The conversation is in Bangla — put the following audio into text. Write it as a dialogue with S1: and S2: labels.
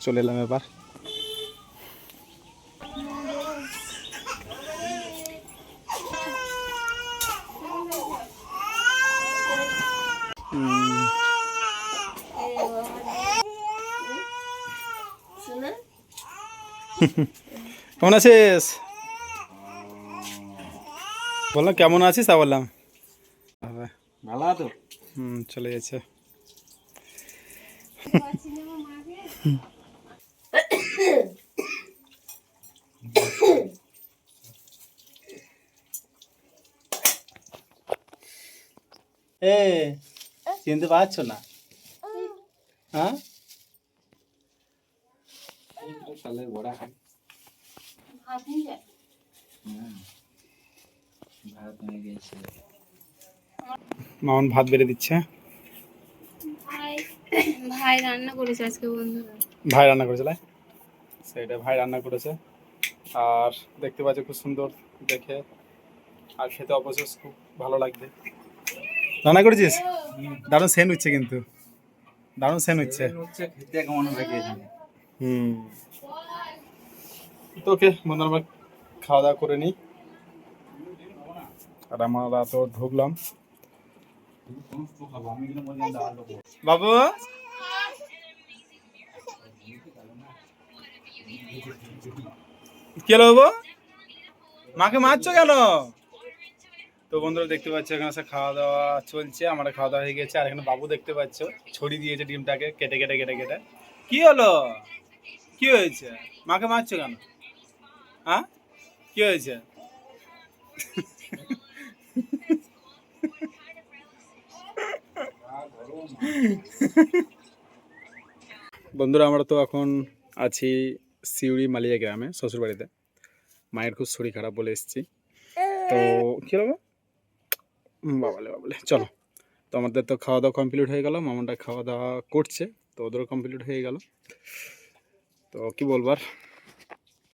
S1: চলে এলাম এবার। কেমন আছিস? বললাম কেমন আছিস? তা বললাম।
S2: ভালো তো
S1: হুম চলে গেছে। এ চিনতে পারছ না? হ্যাঁ?
S2: সালের বড়া খাই
S3: ভাত নিয়ে যায়
S2: ভাত নিয়ে গেছে
S1: মামন ভাত বেড়ে দিচ্ছে।
S3: ভাই ভাই রান্না করেছে আজকে বন্ধুরা।
S1: ভাই রান্না করেছে লাই সেইটা ভাই রান্না করেছে। আর দেখতে পাচ্ছ খুব সুন্দর দেখে। আর খেতে অবশ্য খুব ভালো লাগবে। রান্না করেছিস? দারুণ সেন হচ্ছে কিন্তু। দারুণ সেন হচ্ছে। হুম। তো ওকে বন্ধুরা আমরা খাওয়া দাওয়া করে নিই। আর আমরা তো ঢুকলাম। বাবু? কি বাবু? মাকে মারছো কেন? তো বন্ধুরা দেখতে পাচ্ছ এখানে সে খাওয়া দাওয়া চলছে আমার খাওয়া দাওয়া হয়ে গেছে আর এখানে বাবু দেখতে পাচ্ছ ছড়ি দিয়েছে ডিমটাকে কেটে কেটে কেটে কেটে। কি হলো? কি হয়েছে? মাকে মারছো কেন? হ্যাঁ? কি হয়েছে? বন্ধুরা আমরা তো এখন আছি সিউড়ি মালিয়া গ্রামে শ্বশুরবাড়িতে। মায়ের খুব শরীর খারাপ বলে এসেছি। তো কী হলো? বাবালে বাবালে চলো। তো আমাদের তো খাওয়া দাওয়া কমপ্লিট হয়ে গেল, মামনটা খাওয়া দাওয়া করছে, তো ওদেরও কমপ্লিট হয়ে গেল। তো কি বলবার?